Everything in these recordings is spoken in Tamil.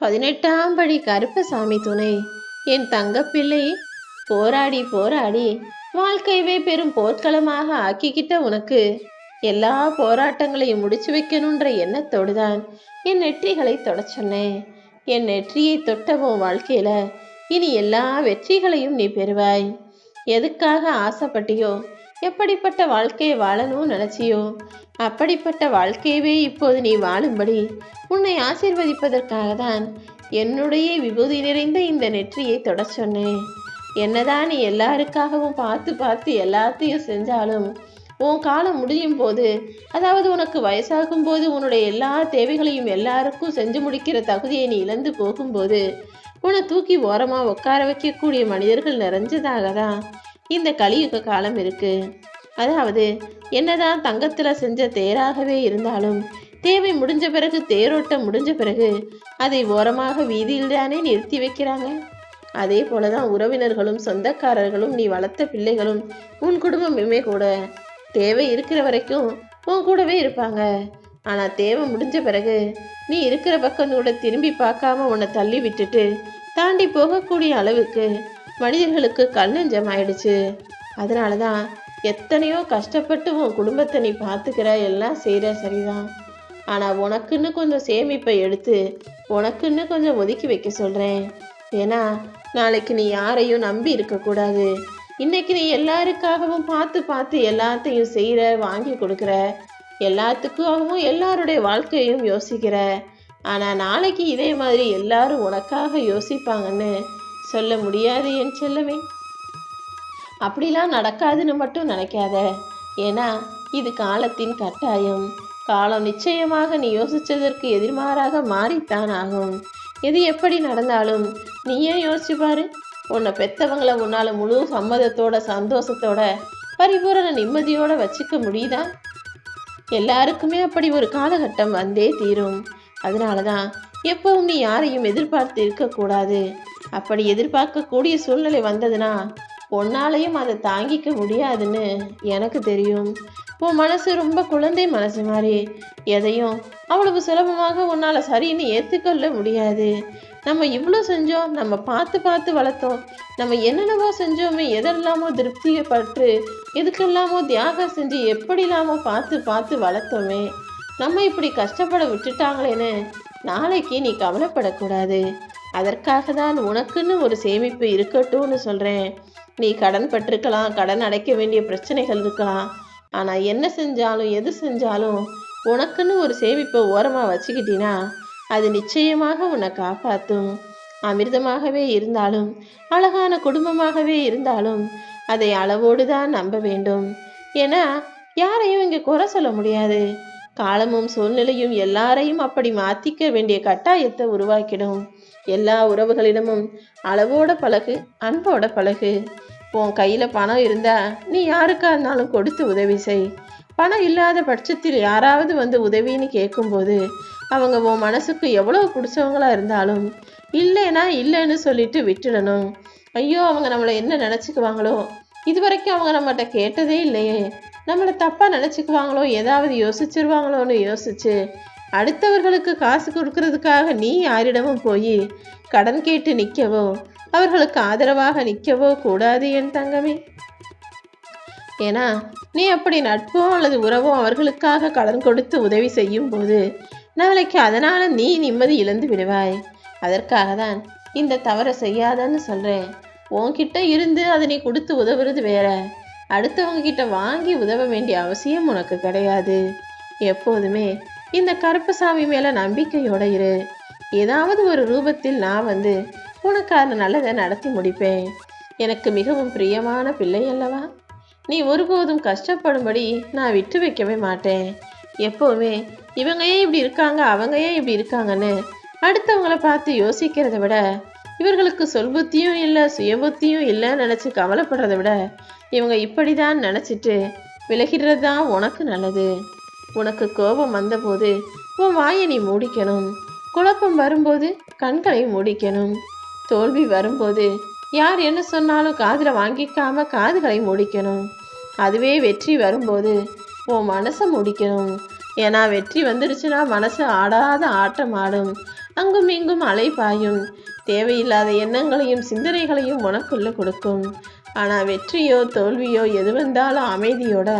பதினெட்டாம் படி கருப்பசாமி துணை. என் தங்கப்பிள்ளை போராடி போராடி வாழ்க்கையவே பெரும் போர்க்களமாக ஆக்கிக்கிட்ட உனக்கு. எல்லா போராட்டங்களையும் முடிச்சு வைக்கணுன்ற எண்ணத்தோடு தான் என் நெற்றிகளை தொடச் சொன்னேன். என் நெற்றியை தொட்டவும் வாழ்க்கையில இனி எல்லா வெற்றிகளையும் நீ பெறுவாய். எதுக்காக ஆசைப்பட்டியோ எப்படிப்பட்ட வாழ்க்கையை வாழணும்னு நினைச்சியோ? அப்படிப்பட்ட வாழ்க்கையவே இப்போது நீ வாழும்படி உன்னை ஆசீர்வதிப்பதற்காக தான் என்னுடைய விபூதி நிறைந்த இந்த நெற்றியை தொட சொன்னேன். என்னதான் நீ எல்லாருக்காகவும் பார்த்து பார்த்து எல்லாத்தையும் செஞ்சாலும் உன் காலம் முடியும் போது அதாவது உனக்கு வயசாகும் போது உன்னுடைய எல்லா தேவைகளையும் எல்லாருக்கும் செஞ்சு முடிக்கிற தகுதியை நீ இழந்து போகும்போது உன்னை தூக்கி ஓரமாக உட்கார வைக்கக்கூடிய மனிதர்கள் நிறைஞ்சதாக தான் இந்த கலியுக காலம் இருக்கு. அதாவது என்னதான் தங்கத்துல செஞ்ச தேராகவே இருந்தாலும் தேவை முடிஞ்ச பிறகு தேரோட்டம் முடிஞ்ச பிறகு அதை ஓரமாக வீதியில் தானே நிறுத்தி வைக்கிறாங்க? அதே போலதான் உறவினர்களும் சொந்தக்காரர்களும் நீ வளர்த்த பிள்ளைகளும் உன் குடும்பமுமே கூட தேவை இருக்கிற வரைக்கும் உன் கூடவே இருப்பாங்க. ஆனா தேவை முடிஞ்ச பிறகு நீ இருக்கிற பக்கம் கூட திரும்பி பார்க்காம உன்னை தள்ளி விட்டுட்டு தாண்டி போகக்கூடிய அளவுக்கு மனிதர்களுக்கு கல்லஞ்சம் ஆயிடுச்சு அதனால தான் எத்தனையோ கஷ்டப்பட்டு உன் குடும்பத்தை நீ பார்த்துக்கிற எல்லாம் செய்கிற சரிதான். ஆனால் உனக்குன்னு கொஞ்சம் சேமிப்பை எடுத்து உனக்குன்னு கொஞ்சம் ஒதுக்கி வைக்க சொல்கிறேன் ஏன்னா நாளைக்கு நீ யாரையும் நம்பி இருக்கக்கூடாது இன்னைக்கு நீ எல்லாருக்காகவும் பார்த்து பார்த்து எல்லாத்தையும் செய்கிற வாங்கி கொடுக்குற எல்லாத்துக்காகவும் எல்லாருடைய வாழ்க்கையும் யோசிக்கிற. ஆனால் நாளைக்கு இதே மாதிரி எல்லாரும் உனக்காக யோசிப்பாங்கன்னு சொல்ல முடியாது என் செல்லமே. அப்படிலாம் நடக்காதுன்னு மட்டும் நினைக்காத. ஏன்னா இது காலத்தின் கட்டாயம். காலம் நிச்சயமாக நீ யோசிச்சதற்கு எதிர்மாறாக மாறித்தான் ஆகும். எது எப்படி நடந்தாலும் நீயே யோசிச்சு பாரு. உன்னை பெத்தவங்கள உன்னால் முழு சம்மதத்தோட சந்தோஷத்தோட பரிபூரண நிம்மதியோட வச்சுக்க முடியுதா? எல்லாருக்குமே அப்படி ஒரு காலகட்டம் வந்தே தீரும். அதனால தான் எப்பவும் நீ யாரையும் எதிர்பார்த்து இருக்கக்கூடாது. அப்படி எதிர்பார்க்கக்கூடிய சூழ்நிலை வந்ததுன்னா உன்னாலையும் அதை தாங்கிக்க முடியாதுன்னு எனக்கு தெரியும். உன் மனசு ரொம்ப குழந்தை மனசு மாதிரி. எதையும் அவ்வளவு சுலபமாக உன்னால் சரின்னு ஏற்றுக்கொள்ள முடியாது. நம்ம இவ்வளோ செஞ்சோம் நம்ம பார்த்து பார்த்து வளர்த்தோம். நம்ம என்னென்னவோ செஞ்சோமே எதெல்லாமோ திருப்தியப்பட்டு எதுக்கெல்லாமோ தியாகம் செஞ்சு எப்படிலாமோ பார்த்து பார்த்து வளர்த்தோமே. நம்ம இப்படி கஷ்டப்பட விட்டுட்டாங்களேன்னு நாளைக்கு நீ கவலைப்படக்கூடாது. அதற்காக தான் உனக்குன்னு ஒரு சேமிப்பு இருக்கட்டும்னு சொல்கிறேன் நீ கடன் பட்டிருக்கலாம் கடன் அடைக்க வேண்டிய பிரச்சனைகள் இருக்கலாம். ஆனால் என்ன செஞ்சாலும் எது செஞ்சாலும் உனக்குன்னு ஒரு சேமிப்பை ஓரமாக வச்சுக்கிட்டினா அது நிச்சயமாக உன்னை காப்பாற்றும் அமிர்தமாகவே இருந்தாலும் அழகான குடும்பமாகவே இருந்தாலும் அதை அளவோடு தான் நம்ப வேண்டும். ஏன்னா யாரையும் இங்கே குறை சொல்ல முடியாது. காலமும் சூழ்நிலையும் எல்லாரையும் அப்படி மாத்திக்க வேண்டிய கட்டாயத்தை உருவாக்கிடும். எல்லா உறவுகளிடமும் அளவோட பழகு அன்போட பழகு. உன் கையில் பணம் இருந்தா நீ யாருக்கா இருந்தாலும் கொடுத்து உதவி செய். பணம் இல்லாத பட்சத்தில் யாராவது வந்து உதவின்னு கேட்கும்போது அவங்க உன் மனசுக்கு எவ்வளோ பிடிச்சவங்களா இருந்தாலும் இல்லைன்னா இல்லைன்னு சொல்லிட்டு விட்டுடணும். ஐயோ அவங்க நம்மளை என்ன நினச்சிக்குவாங்களோ? இது வரைக்கும் அவங்க நம்மகிட்ட கேட்டதே இல்லையே. நம்மளை தப்பாக நினச்சிக்குவாங்களோ? ஏதாவது யோசிச்சிருவாங்களோன்னு யோசிச்சு அடுத்தவர்களுக்கு காசு கொடுக்கறதுக்காக நீ யாரிடமும் போய் கடன் கேட்டு நிற்கவோ அவர்களுக்கு ஆதரவாக நிற்கவோ கூடாது என் தங்கமே. ஏன்னா நீ அப்படி நட்போ அல்லது உறவோ அவர்களுக்காக கடன் கொடுத்து உதவி செய்யும் போது நாளைக்கு அதனால் நீ நிம்மதி இழந்து விடுவாய். அதற்காக தான் இந்த தவறை செய்யாதன்னு சொல்கிறேன் உன்கிட்ட இருந்து அதை நீ கொடுத்து உதவுறது வேற. அடுத்தவங்க கிட்ட வாங்கி உதவ வேண்டிய அவசியம் உனக்கு கிடையாது. எப்போதுமே இந்த கருப்பசாமி மேல நம்பிக்கையோட இரு. ஏதாவது ஒரு ரூபத்தில் நான் வந்து உனக்கான நல்லதை நடத்தி முடிப்பேன். எனக்கு மிகவும் பிரியமான பிள்ளை அல்லவா? நீ ஒருபோதும் கஷ்டப்படும்படி நான் விட்டு வைக்கவே மாட்டேன். எப்போவுமே இவங்க ஏன் இப்படி இருக்காங்க அவங்க ஏன் இப்படி இருக்காங்கன்னு அடுத்தவங்கள பார்த்து யோசிக்கிறத விட இவர்களுக்கு சொல்புத்தியும் இல்லை சுயபுத்தியும் இல்லைன்னு நினச்சி கவலைப்படுறத விட இவங்க இப்படி தான் நினச்சிட்டு விலகிடுறது தான் உனக்கு நல்லது. உனக்கு கோபம் வந்தபோது உன் வாயை நீ மூடிக்கணும். குழப்பம் வரும்போது கண்களை மூடிக்கணும். தோல்வி வரும்போது யார் என்ன சொன்னாலும் காதில் வாங்கிக்காம காதுகளை மூடிக்கணும். அதுவே வெற்றி வரும்போது உன் மனசை முடிக்கணும். ஏன்னா வெற்றி வந்துடுச்சுன்னா மனசு ஆடாத ஆட்டம் ஆடும். அங்கும் இங்கும் அலை பாயும். தேவையில்லாத எண்ணங்களையும் சிந்தனைகளையும் உனக்குள்ளே கொடுக்கும். ஆனால் வெற்றியோ தோல்வியோ எது வந்தாலும் அமைதியோட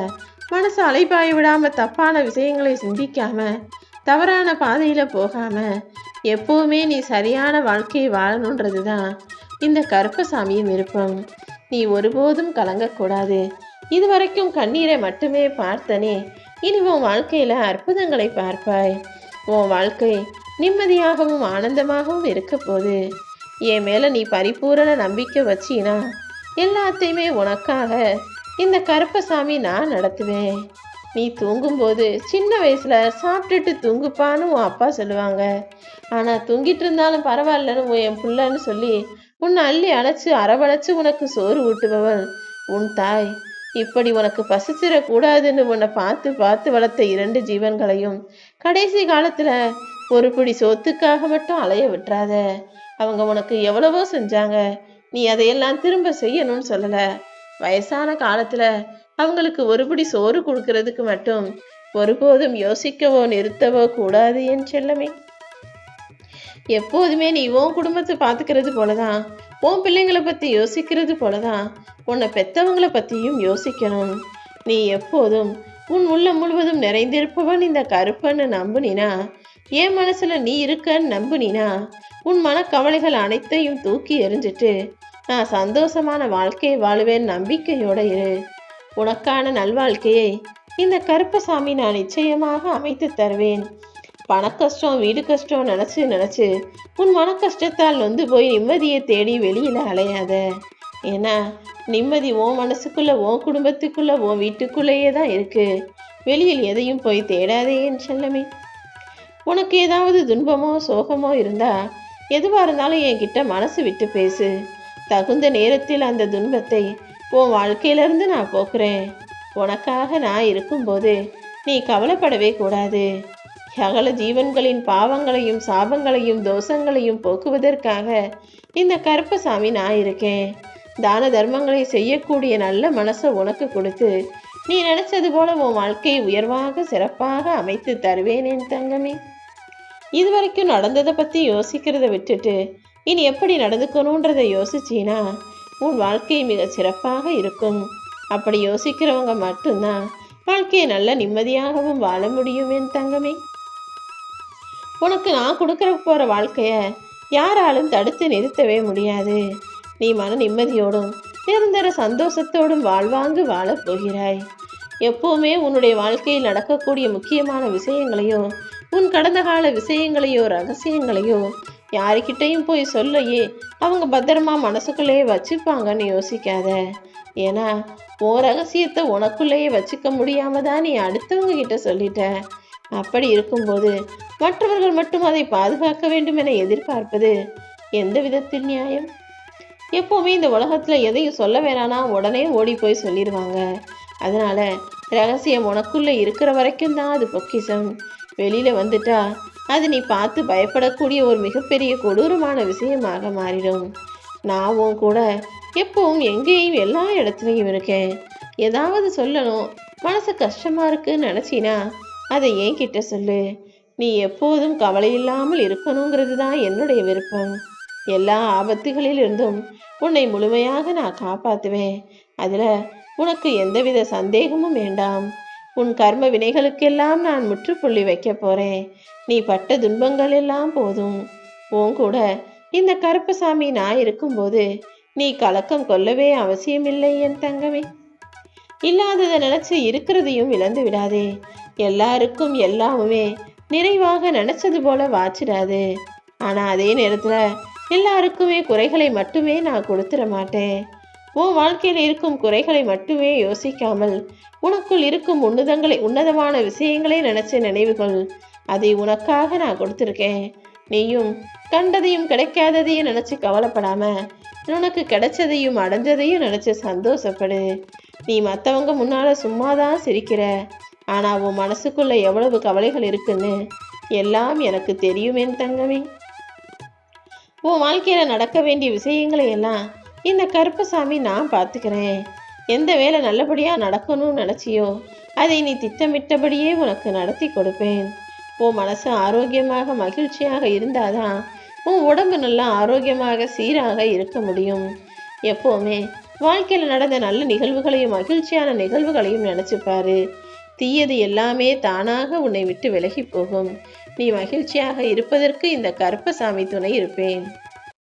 மனசு அலைப்பாய விடாம தப்பான விஷயங்களை சிந்திக்காம தவறான பாதையில போகாம எப்பவுமே நீ சரியான வாழ்க்கையை வாழணுன்றது தான் இந்த கருப்பசாமியின் விருப்பம். நீ ஒருபோதும் கலங்கக்கூடாது. இதுவரைக்கும் கண்ணீரை மட்டுமே பார்த்தனே இனி உன் வாழ்க்கையில அற்புதங்களை பார்ப்பாய். உன் வாழ்க்கை நிம்மதியாகவும் ஆனந்தமாகவும் இருக்க போது என் மேல நீ பரிபூரண நம்பிக்கை வச்சினா எல்லாத்தையுமே உனக்காக இந்த கருப்பசாமி நான் நடத்துவேன். நீ தூங்கும்போது சின்ன வயசுல சாப்பிட்டுட்டு தூங்குப்பான்னு உன் அப்பா சொல்லுவாங்க. ஆனா தூங்கிட்டு இருந்தாலும் பரவாயில்லன்னு உன் என் புள்ளன்னு சொல்லி உன்னை அள்ளி அணைச்சு அரவணைச்சு உனக்கு சோறு ஊட்டுபவள். உன் தாய் இப்படி உனக்கு பசிச்சிடக்கூடாதுன்னு உன்னை பார்த்து பார்த்து வளர்த்த இரண்டு ஜீவன்களையும் கடைசி காலத்துல ஒரு பிடி சொத்துக்காக மட்டும் அலைய விட்டுறாத. அவங்க உனக்கு எவ்வளவோ செஞ்சாங்க. நீ அதையெல்லாம் திரும்ப செய்யணும்னு சொல்லலை. வயசான காலத்துல அவங்களுக்கு ஒருபடி சோறு கொடுக்கறதுக்கு மட்டும் ஒருபோதும் யோசிக்கவோ நிறுத்தவோ கூடாது என் செல்லமே. எப்போதுமே நீ உன் குடும்பத்தை பார்த்துக்கிறது போலதான் உன் பிள்ளைங்களை பத்தி யோசிக்கிறது போலதான் உன்னை பெத்தவங்களை பத்தியும் யோசிக்கணும். நீ எப்போதும் உன் உள்ளம் முழுவதும் நிறைந்திருப்பவன் இந்த கருப்பன்னு நம்புனினா என் மனசுல நீ இருக்கன்னு நம்புனினா உன் மனக்கவலைகள் அனைத்தையும் தூக்கி எறிஞ்சிட்டு நான் சந்தோஷமான வாழ்க்கையை வாழுவேன் நம்பிக்கையோட இரு. உனக்கான நல்வாழ்க்கையை இந்த கருப்பசாமி நான் நிச்சயமாக அமைத்து தருவேன். பண கஷ்டம் வீடு கஷ்டம் நினச்சி நினச்சி உன் மன கஷ்டத்தால் நொந்து போய் நிம்மதியை தேடி வெளியில் அலையாத. ஏன்னா நிம்மதி உன் மனசுக்குள்ளே உன் குடும்பத்துக்குள்ளே உன் வீட்டுக்குள்ளேயே தான் இருக்குது வெளியில் எதையும் போய் தேடாதே என் செல்லமே. உனக்கு ஏதாவது துன்பமோ சோகமோ இருந்தால் எதுவாக இருந்தாலும் என்கிட்ட மனசு விட்டு பேசு. தகுந்த நேரத்தில் அந்த துன்பத்தை உன் வாழ்க்கையிலிருந்து நான் போக்குறேன். உனக்காக நான் இருக்கும்போது நீ கவலைப்படவே கூடாது. சகல ஜீவன்களின் பாவங்களையும் சாபங்களையும் தோஷங்களையும் போக்குவதற்காக இந்த கருப்பசாமி நான் இருக்கேன். தான தர்மங்களை செய்யக்கூடிய நல்ல மனசை உனக்கு கொடுத்து நீ நினைச்சது போல உன் வாழ்க்கையை உயர்வாக சிறப்பாக அமைத்து தருவேன் என் தங்கமே. இதுவரைக்கும் நடந்ததை பற்றி யோசிக்கிறத விட்டுட்டு இனி எப்படி நடந்துக்கணுன்றதை யோசிச்சீனா உன் வாழ்க்கை மிக சிறப்பாக இருக்கும். அப்படி யோசிக்கிறவங்க மட்டும்தான் வாழ்க்கையை நல்ல நிம்மதியாகவும் வாழ முடியும் என் தங்கமே. உனக்கு நான் கொடுக்குற போகிற வாழ்க்கையை யாராலும் தடுத்து நிறுத்தவே முடியாது. நீ மன நிம்மதியோடும் நிரந்தர சந்தோஷத்தோடும் வாழ்வாங்கு வாழப் போகிறாய். எப்போவுமே உன்னுடைய வாழ்க்கையில் நடக்கக்கூடிய முக்கியமான விஷயங்களையோ உன் கடந்த கால விஷயங்களையோ ரகசியங்களையோ யாருக்கிட்டையும் போய் சொல்லையே. அவங்க பத்திரமா மனசுக்குள்ளேயே வச்சுப்பாங்கன்னு யோசிக்காத. ஏன்னா ஓ ரகசியத்தை உனக்குள்ளேயே வச்சுக்க முடியாம தான் நீ அடுத்தவங்க கிட்ட சொல்லிட்ட. அப்படி இருக்கும்போது மற்றவர்கள் மட்டும் அதை பாதுகாக்க வேண்டும் என எதிர்பார்ப்பது எந்த விதத்தில் நியாயம்? எப்போவுமே இந்த உலகத்தில் எதையும் சொல்ல வேணானா உடனே ஓடி போய் சொல்லிடுவாங்க அதனால ரகசியம் உனக்குள்ளே இருக்கிற வரைக்கும் தான் அது பொக்கிஷம். வெளியில் வந்துட்டா அது நீ பார்த்து பயப்படக்கூடிய ஒரு மிகப்பெரிய கொடூரமான விஷயமாக மாறிடும். நாவும் கூட எப்பவும் எங்கேயும் எல்லா இடத்துலையும் இருக்கேன். ஏதாவது சொல்லணும் மனசு கஷ்டமா இருக்குன்னு நினச்சினா அதை ஏன் கிட்ட சொல்லு. நீ எப்போதும் கவலை இல்லாமல் இருக்கணுங்கிறது தான் என்னுடைய விருப்பம். எல்லா ஆபத்துகளிலிருந்தும் உன்னை முழுமையாக நான் காப்பாற்றுவேன் அதில் உனக்கு எந்தவித சந்தேகமும் வேண்டாம். உன் கர்ம வினைகளுக்கெல்லாம் நான் முற்றுப்புள்ளி வைக்க போறேன். நீ பட்ட துன்பங்கள் எல்லாம் போதும். உன் கூட இந்த கருப்பசாமி நான் இருக்கும்போது நீ கலக்கம் கொள்ளவே அவசியமில்லை என் தங்கமே. இல்லாததை நினைச்சு இருக்கிறதையும் இழந்து விடாதே. எல்லாருக்கும் எல்லாமுமே நிறைவாக நினைச்சது போல வாச்சிடாது. ஆனா அதே நேரத்துல எல்லாருக்குமே குறைகளை மட்டுமே நான் கொடுத்துட மாட்டேன். உன் வாழ்க்கையில் இருக்கும் குறைகளை மட்டுமே யோசிக்காமல் உனக்குள் இருக்கும் உன்னதங்களை உன்னதமான விஷயங்களை நினைச்ச நினைவுகள். அதை உனக்காக நான் கொடுத்துருக்கேன். நீயும் கண்டதையும் கிடைக்காததையும் நினைச்சு கவலைப்படாம உனக்கு கிடைச்சதையும் அடைஞ்சதையும் நினைச்சு சந்தோஷப்படு. நீ மற்றவங்க முன்னால சும்மாதான் சிரிக்கிற. ஆனா உன் மனசுக்குள்ள எவ்வளவு கவலைகள் இருக்குன்னு எல்லாம் எனக்கு தெரியுமே தங்கமே. உன் வாழ்க்கையில நடக்க வேண்டிய விஷயங்களை எல்லாம் இந்த கருப்பசாமி நான் பார்த்துக்கிறேன். எந்த வேலை நல்லபடியாக நடக்கணும்னு நினச்சியோ அதை நீ திட்டமிட்டபடியே உனக்கு நடத்தி கொடுப்பேன். உன் மனசு ஆரோக்கியமாக மகிழ்ச்சியாக இருந்தாதான் உன் உடம்பு நல்லா ஆரோக்கியமாக சீராக இருக்க முடியும். எப்போவுமே வாழ்க்கையில் நடந்த நல்ல நிகழ்வுகளையும் மகிழ்ச்சியான நிகழ்வுகளையும் நினச்சிப்பாரு தீயது எல்லாமே தானாக உன்னை விட்டு விலகி போகும். நீ மகிழ்ச்சியாக இருப்பதற்கு இந்த கருப்பசாமி துணை இருப்பேன்.